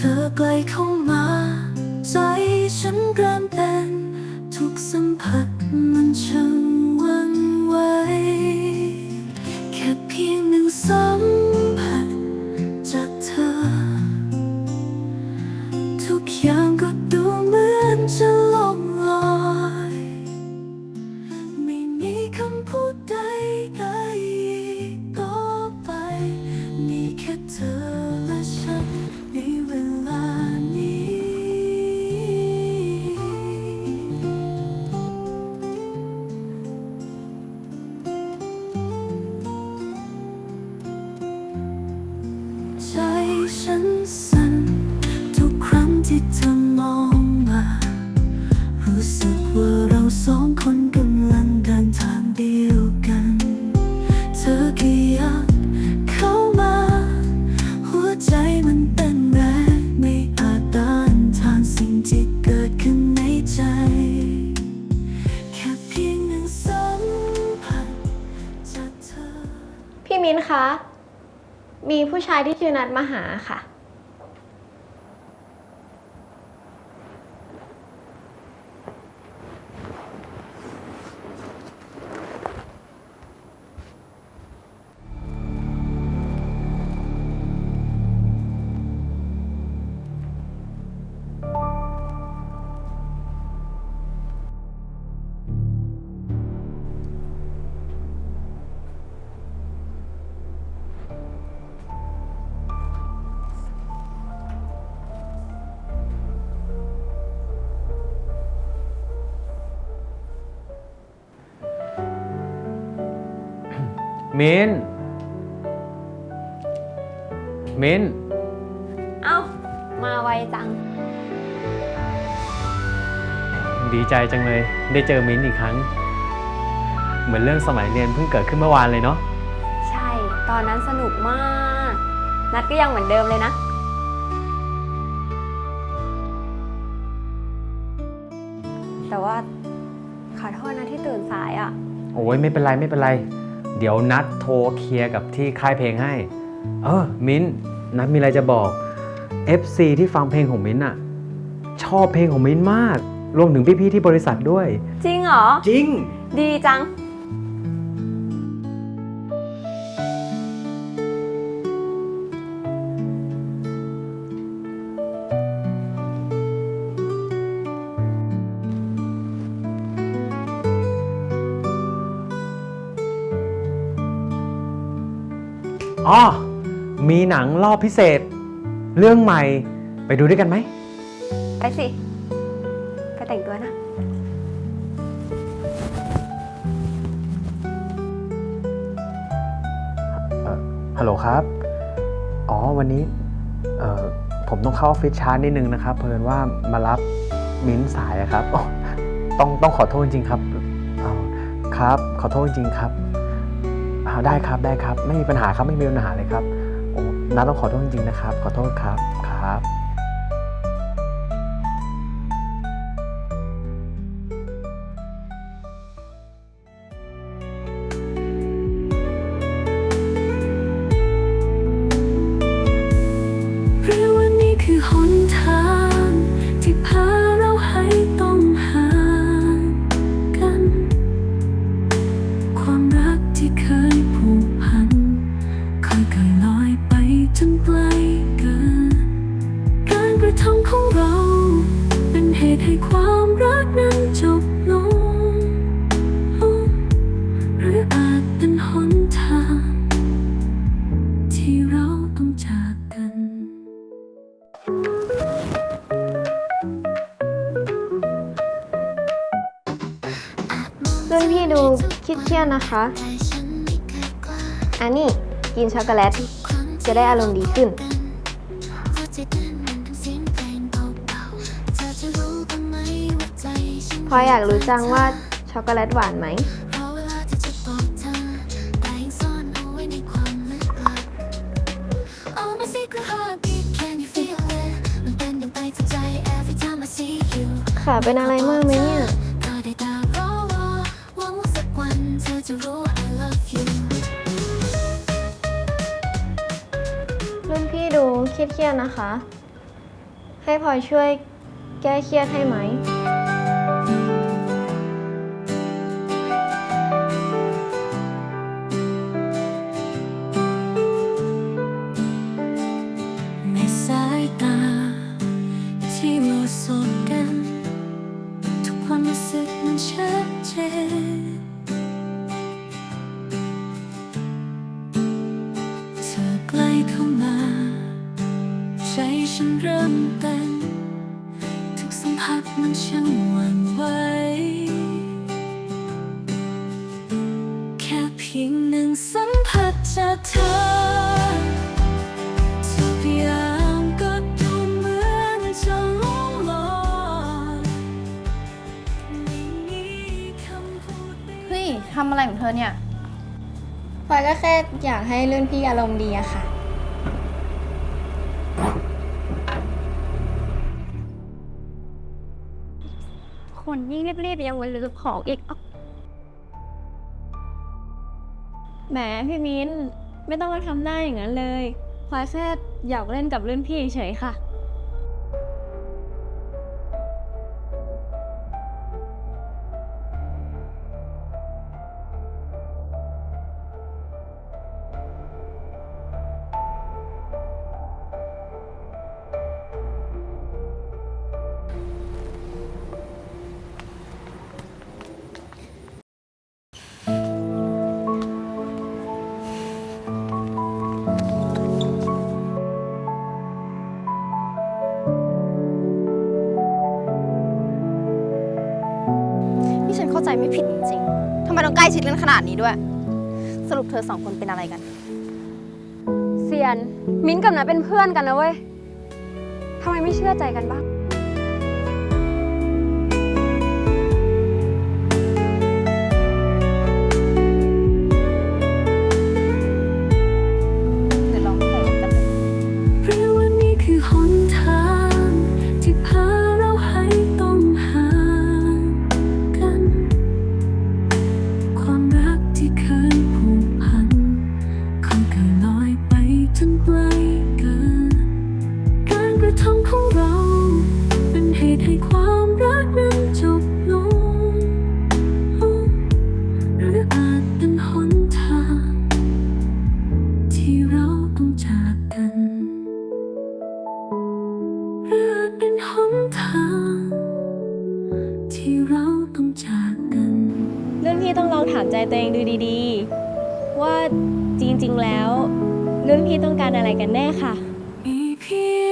เธอใกล้เข้ามา ใจฉันเริ่มเต้นทุกสัมผัสมันช่างวันไหวแค่เพียงหนึ่งสัมผัสจากเธอ ทุกอย่างก็ดูเหมือนจะ ว่าเราสองคนกำลังเดินทางเดียวกัน เธอแค่อยากเข้ามา หัวใจมันเต้นแรงไม่อาจต้านทานสิ่งที่เกิดขึ้นในใจ แค่เพียงหนึ่งสัมผัสจากเธอ พี่มิ้นคะ มีผู้ชายที่ชื่อนัดมาหาค่ะ มิ้นมิ้นเอ้า มาไวจัง ดีใจจังเลย ได้เจอมิ้นอีกครั้ง เหมือนเรื่องสมัยเรียนเพิ่งเกิดขึ้นเมื่อวานเลยเนาะใช่ ตอนนั้นสนุกมาก นัดก็ยังเหมือนเดิมเลยนะ แต่ว่าขอโทษนะที่ตื่นสายอะ่ะ โอ้ยไม่เป็นไรไม่เป็นไร เดี๋ยวนัดโทรเคลียร์กับที่ค่ายเพลงให้ เออ มิ้นนัดมีอะไรจะบอก FC ที่ฟังเพลงของมิ้นอะชอบเพลงของมิ้นมาก รวมถึงพี่ๆที่บริษัทด้วย จริงเหรอ จริง ดีจัง อ๋อมีหนังรอบพิเศษ เรื่องใหม่ไปดูด้วยกันไหม ไปสิ ไปแต่งตัวนะ ฮัลโหลครับ อ๋อวันนี้เอ่อผมต้องเข้าออฟฟิศช้านิดนึงนะครับ เพิ่นว่ามารับมิ้นท์สายอะครับอ๋อต้องต้องขอโทษจริงๆครับเอาครับ ขอโทษจริงๆครับาได้ครับได้ครับ ไม่มีปัญหาครับไม่มีปัญหาเลยครับโอ้น้าต้องขอโทษจริงๆนะครับ ขอโทษครับครับ ให้ความรักนั้นจบลง หรืออาจเป็นหนทาง ที่เราต้องจากกันรุ่นพี่ดูคิดเครียดนะคะ อันนี้กินช็อกโกแลต จะได้อารมณ์ดีขึ้น พออยากรู้จังว่าช็อกโกแลตหวานไหม ขาเป็นอะไรมากไหมเนี่ยรุ่นพี่ดูเครียดๆนะคะ ให้พลอยช่วยแก้เครียดให้ไหม มันช่างหวั่นไหวแค่เพียงหนึ่งสัมผัสจากเธอทุกอย่างก็ดูเหมือนจะล่วงลอยไม่มีคำพูดใด เฮ้ยทำอะไรของเธอเนี่ย พลอยก็แค่อยากให้รุ่นพี่อารมณ์ดีอะค่ะ คนยิ่งรีบๆยังวันลืมของอีกอ๊ะแหมพี่มิ้น ไม่ต้องมาทำหน้าอย่างนั้นเลยพลอยแค่อยากเล่นกับรุ่นพี่เฉยๆค่ะ ใจไม่ผิดจริงๆทำไมต้องใกล้ชิดกันขนาดนี้ด้วย สรุปเธอสองคนเป็นอะไรกัน เซียน มิ้นท์กับนัทเป็นเพื่อนกันนะเว้ยทำไมไม่เชื่อใจกันบ้าง ว่าจริงๆแล้ว รุ่นพี่ต้องการอะไรกันแน่ค่ะ มีเพีย